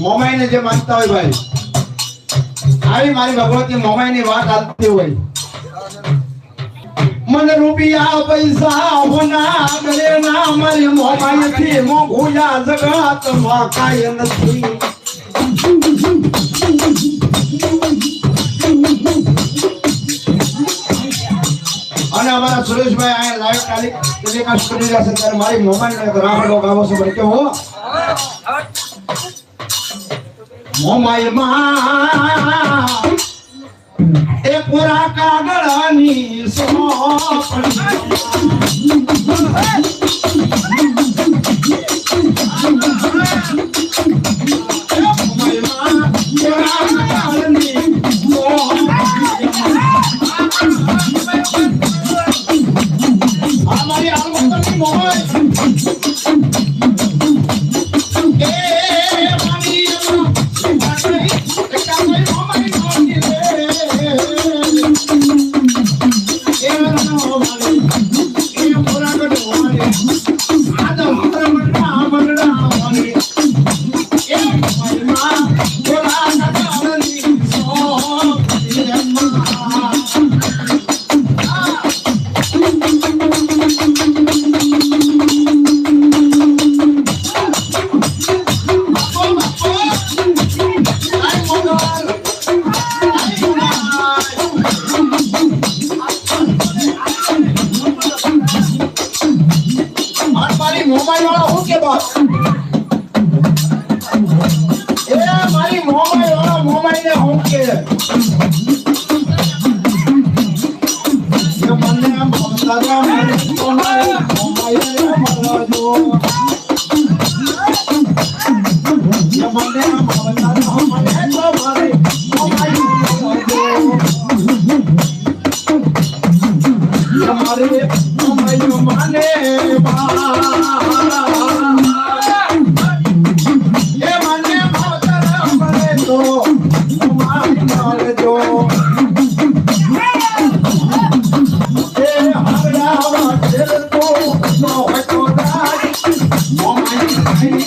મોમાઈને જે માનતા હોય ભાઈ. આવી મારી ભગવતી મોમાઈની વાત હાલતી હોય. મન રૂપિયા પૈસા હોના ગળે ના, મારી મોબાઈલથી મોઘુયા જગતમાં કાય નથી. અને અમારા સુરેશભાઈ અહીંયા લાઈવ ટેલિકાસ્ટ કરી રહ્યા છે, ત્યારે મારી મોબાઈલ રાખડો ગામો છે કે હું? મોબાઈલમાં એ પૂરા કાગળની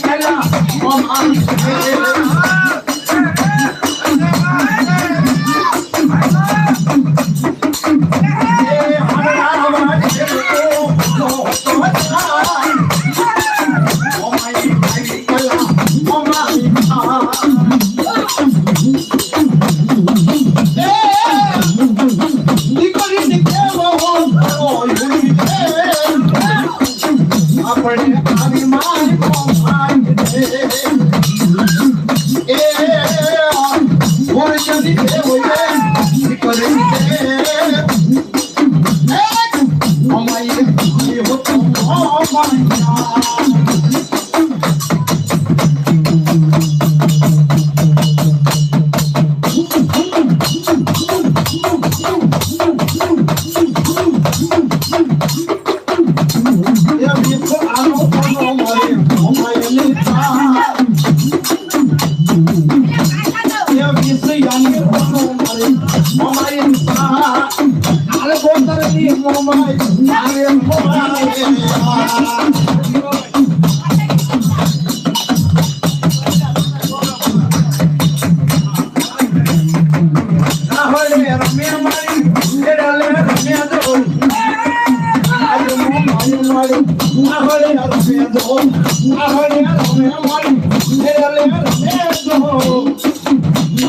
Ella. আমার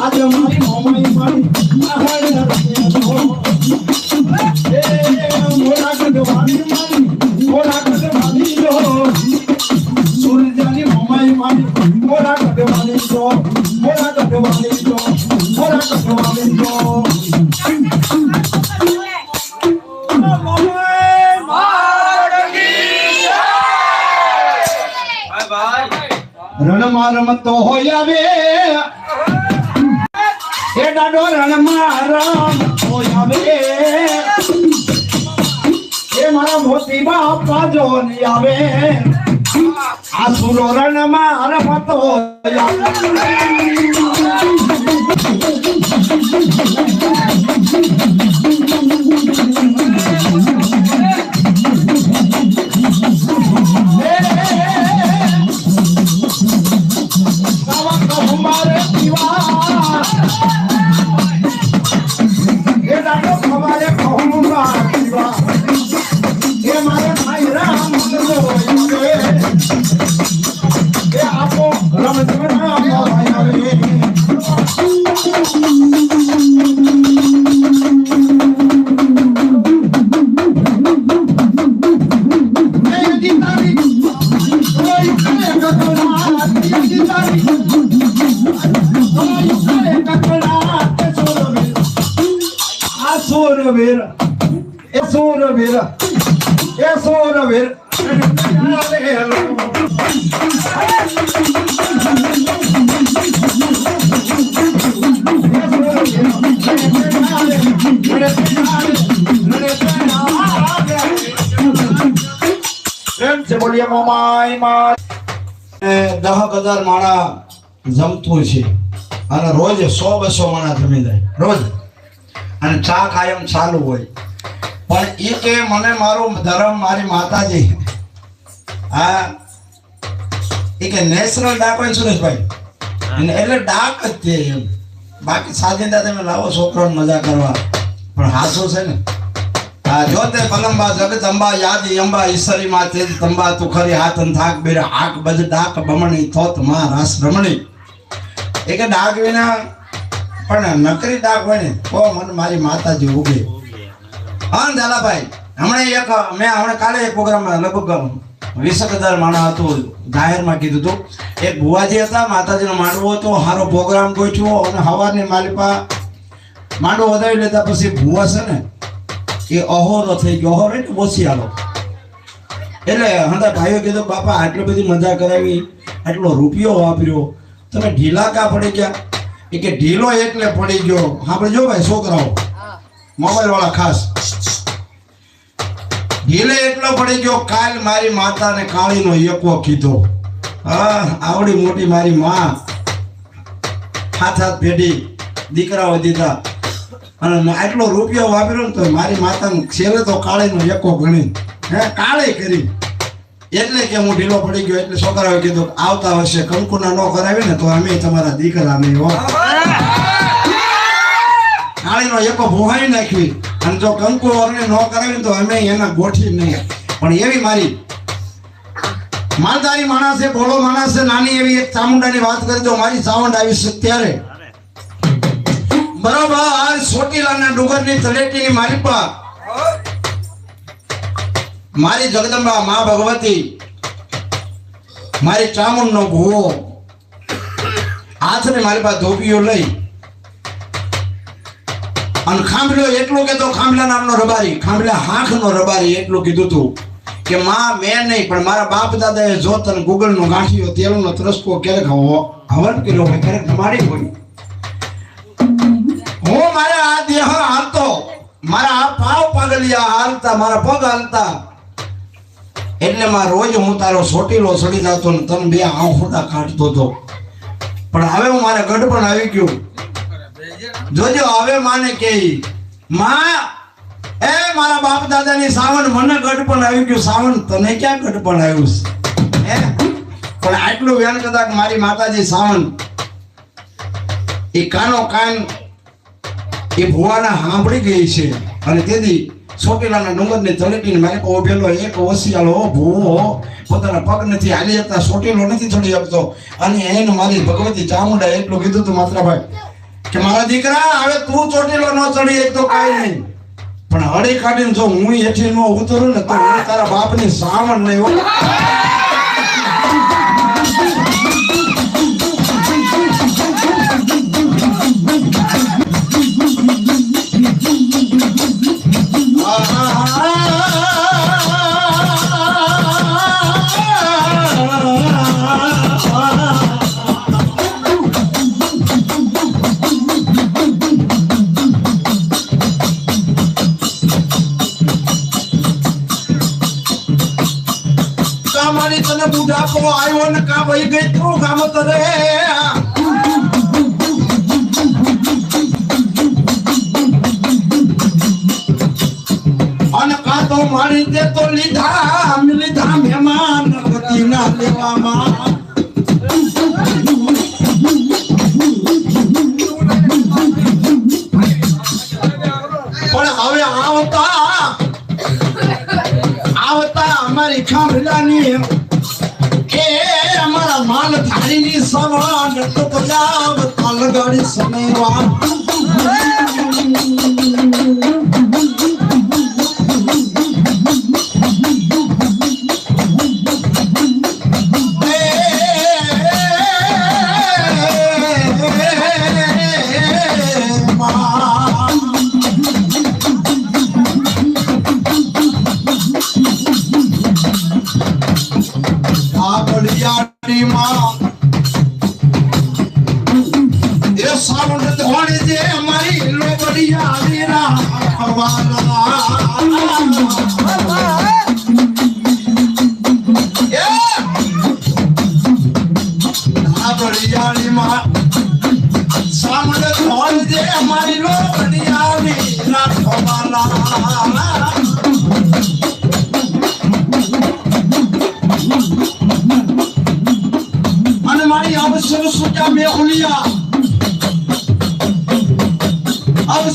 আজ মারি মমাই মারি રણમાં રમતો હોય આવે. એ ડાડો રણમાં રમતો આવે. એ મારા મોતી બાપા જોની આવે. આ સુરો રણમાં રમતો આવે. સૂરવીર એ મોમાઈ દહક હજાર માણા જમતું છે. અને રોજ સો બસો માણા જમી જાય રોજ? અને ચા કાયમ ચાલુ હોય. પણ એ કે મને મારો ધર્મ મારી માતાજી આ એ કે નેચરલ ડાક હોય ને સુરેશભાઈ અને એટલે ડાક જ છે એમ. બાકી સાજિંદા તમે લાવો છોકરાઓને મજા કરવા. પણ હાસો છે ને. હા જો તે પલંબા જગદંબા યાદી અંબા ઈશ્વરી માં તેજ તંબા તું ખરી હાથન થાક બેર. આક બજ ડાક બમણી થોતમાં રાસ રમણી. એ કે ડાક વિના પણ નકરી ડાક હોય ને તો મને મારી માતાજી ઉગે. હા, દાદાભાઈ, હમણાં એક, મેં હમણાં કાલે એક પ્રોગ્રામમાં લગભગ વીસક હજાર માણસ હતું, જાહેરમાં કીધું હતું. એક ભુવાજી હતા, માતાજીનો માંડવો હતો સારો પ્રોગ્રામ ગોઠવો અને હવારની માલિપા માંડવો વધાવી લેતા પછી ભુવા છે ને, એ અહોરો થઈ ગયો. અહોરો એટલે ઓછી આલો એટલે હંતા ભાઈઓ કીધું, બાપા, આટલી બધી મજા કરાવી, આટલો રૂપિયો વાપર્યો. તમે ઢીલા કા પડી ગયા? એ કે, ઢીલો એટલે પડી ગયો. આપણે જો ભાઈ, છોકરાઓ મોબાઈલ વાળા ખાસ. ઢીલે એટલો પડી ગયો, કાલ મારી માતાને કાળીનો યકો કીધો. આવડી મોટી મારી માં. હાથ હાથ પેઢી દીકરાઓ દીધા. અને આટલો રૂપિયો વાપર્યો ને તો મારી માતાને છેલ્લે તો કાળીનો યકો ગણી. હે, કાળે કરી. એટલે કે હું ઢીલો પડી ગયો, એટલે છોકરાઓએ કીધું આવતા વર્ષે કંકુના ન કરાવી ને તો અમે તમારા દીકરા નહીં હો. કાળીનો એકો ભોહાઈ નાખવી અને જો કંકુ વરને ન કરાવી તો અમે એના ગોઠી નહીં પણ એવી મારી માલધારી માણસ છે ભોળો માણસ છે નાની એવી એક ચામુંડાની વાત કરી દો મારી સાવંડ આવી છે ત્યારે. બરોબર, સોટીલાના ડુંગરની તળેટીની મારી પા. મારી જગદંબા મા ભગવતી, મારી ચામુંડનો ભૂવો. હાથને મારી પાસે ધોબીઓ લઈ. અને ખાંભલો એટલું કે તો ખાંભલા નામનો રબારી, ખાંભલા હાંખનો રબારી એટલું કીધું તું કે માં મેં નહીં, પણ મારા બાપ દાદાએ જોત અને ગુગળનો ગાંઠિયો તેલનો ત્રસકો ક્યારેક હવ- હવન કર્યો હોય, ક્યારેક મારી હોય. હું મારા આ દેહ હાલતો, મારા આ પાવ પાગલિયા હાલતા, મારા પગ હાલતા. એટલે માં રોજ હું તારો સોટીલો સડી જતો ને તને બે આંખોડા કાઢતો હતો પણ હવે હું મારા ગઢ પણ આવી ગયું. જોજો, હવે માને કે માં, એ મારા બાપ દાદાની સાવન મને ગઢપણ આવી ગયું. સાવન તને ક્યાં ગઢપણ આવ્યું છે? પણ આટલું વેણ કદાચ મારી માતાજી સાવન એ કાનો કાન એ ભુવાના સાંભળી ગઈ છે. અને તેથી ચોટીલાના ડુંગરની તળેટીને મારે કહો ઉભેલો એક ઓશિયાળો ભૂવો પોતાના પગ નથી હાલી જતા ચોટીલો નથી ચડી શકતો. અને એને મારી ભગવતી ચામુંડા એટલું કીધું તું, માત્રાભાઈ કે મારા દીકરા, હવે તું ચોટીલો ન ચડી, એક તો કાઈ નહીં પણ હળી કાઢીને જો હું હેઠી ન ઉતરું ને તો હું તારા બાપની સાવણ નહીં હો. કા બુઢાપો આવ્યો ને કા વહી ગઈ તું ગામ તરે અને કા તો મારી તે તો લીધા લીધા મહેમાન ના લેવામાં. આવતા આવતા અમારી ખાંભલાની થાળીની સવાન તો પજાબ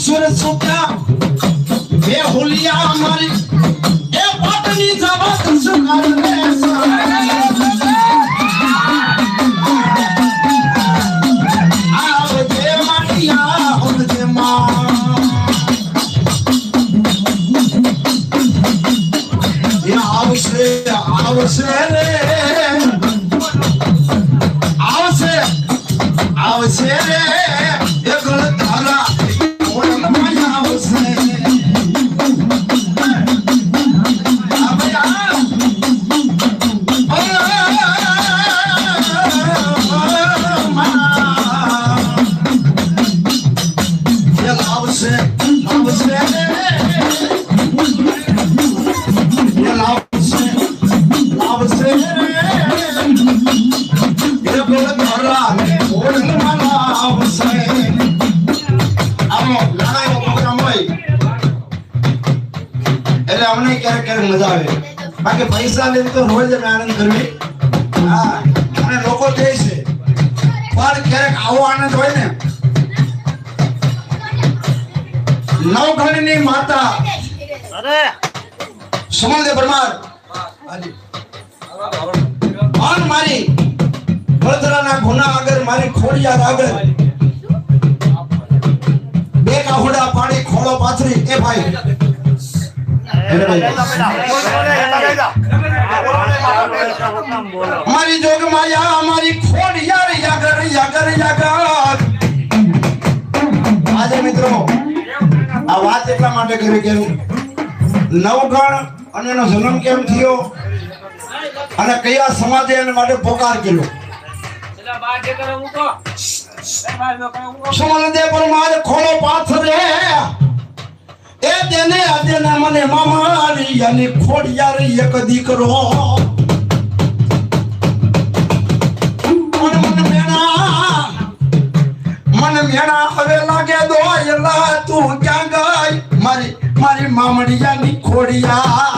सुर सुता बे होलिया हमारी ए पत्नी जबत सुनार મજા આવે બાકી પૈસા લે તો રોજ અમે આનંદ કરવી. હા અને લોકો દે છે પણ ક્યારેક આવો આનંદ હોય ને નવઘણની માતા. સુમલદેવ પરમાર. હાજી. મારી વડોદરાના ગુના આગળ મારી ખોડિયાર આગળ. બે કાહુડા પાણી ખોળો પાથરી. એ ભાઈ અમારી જોગ માયા અમારી ખોડ યાર, યાગર યાગર યાગર. આજે મિત્રો, આ વાત એટલા માટે કરી કે નવગણ અને એનો જન્મ કેમ થયો અને કયા સમાજે એને માટે પોકાર કર્યો? સુમનદે પરમાર પાથ પાથરે? એ તેને અદેને મને મામારી અને ખોડિયારી એક દીકરો. મન મેણા હવે લાગે દો તું ક્યાં ખોડિયા.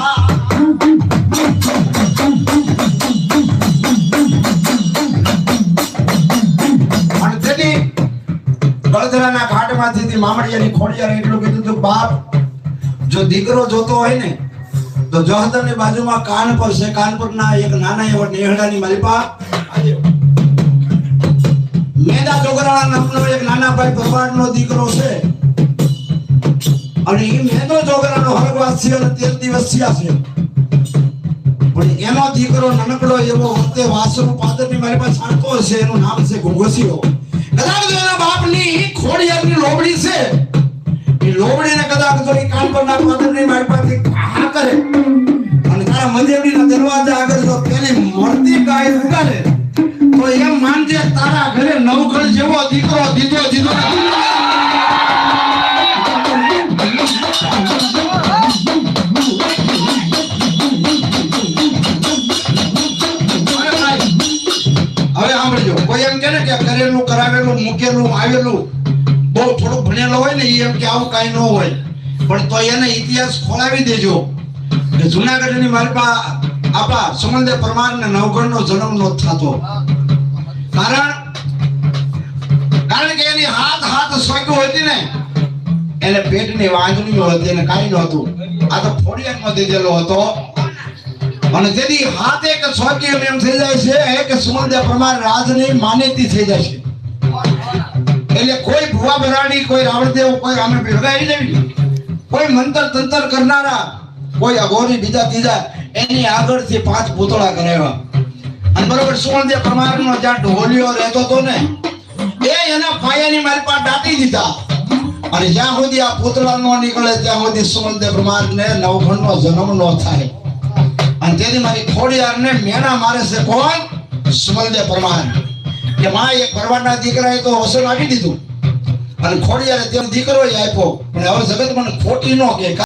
એટલું કીધું તું, બાપ જો દીકરો જોતો હોય ને, તો જોહદરની બાજુમાં કાનપુર છે કાનપુરના એક નાના એવા નેહડાની માલિપા મેદા ડોગરાના નામનો એક નાના ભાઈ ભરવાડનો દીકરો છે. અને એ મેદો જોગરાનો હરગવાસી અને તેર દિવસ થયા છે. પણ એનો દીકરો નાનકડો એવો વખતે વાસણું પાદરની મારી પાસે છાંટતો છે એનું નામ છે ઘોઘસીઓ. કદાચ એના બાપની ખોડિયારની લોબડી છે. એ લોબડીને કદાચ તો એ કાનપુરના ખોલાવી દેજો જુનાગઢની માલપા આપણા સુમંદર પરમારને નવગણનો જન્મ નો થતો. કારણ કારણ કે એની હાથ હાથ સ્વાગ્યું હતી ને, એને પેટની વાંધણીઓ હતી, એને કાંઈ નહોતું. આ તો ફોડિયામાં દીધેલો હતો. અને તેથી હાથ એક સ્વગ્યું એમ થઈ જાય છે કે સુમંદર પરમાર રાજની માન્યતી થઈ જાય છે. એટલે કોઈ ભુવા બરાડી કોઈ રાવણદેવ, કોઈ આમે ભેગા નહીં કોઈ મંતર તંતર કરનારા, કોઈ અઘોરી બીજા ત્રીજા એની આગળથી પાંચ પૂતળા કરાવ્યા અને બરોબર સુવર્ણદેવ પરમારનો જ્યાં ઢોલિયો રહેતો હતો ને, એ એના પાયાની મારી પાસે દાટી દીધા. અને જ્યાં સુધી આ પૂતળા નો નીકળે, ત્યાં સુધી સુવર્ણદેવ પરમારને નવખંડનો જન્મ નો થાય. અને તેથી મારી ખોડિયારને મેણા મારે છે કોણ? સુવર્ણદેવ પરમાર કે માં એક ભરવાડના દીકરાએ તો હોસલ આપી દીધું. અને ખોડિયારે તેનો દીકરો આપ્યો. પણ હવે જગત મને ખોટી ન કે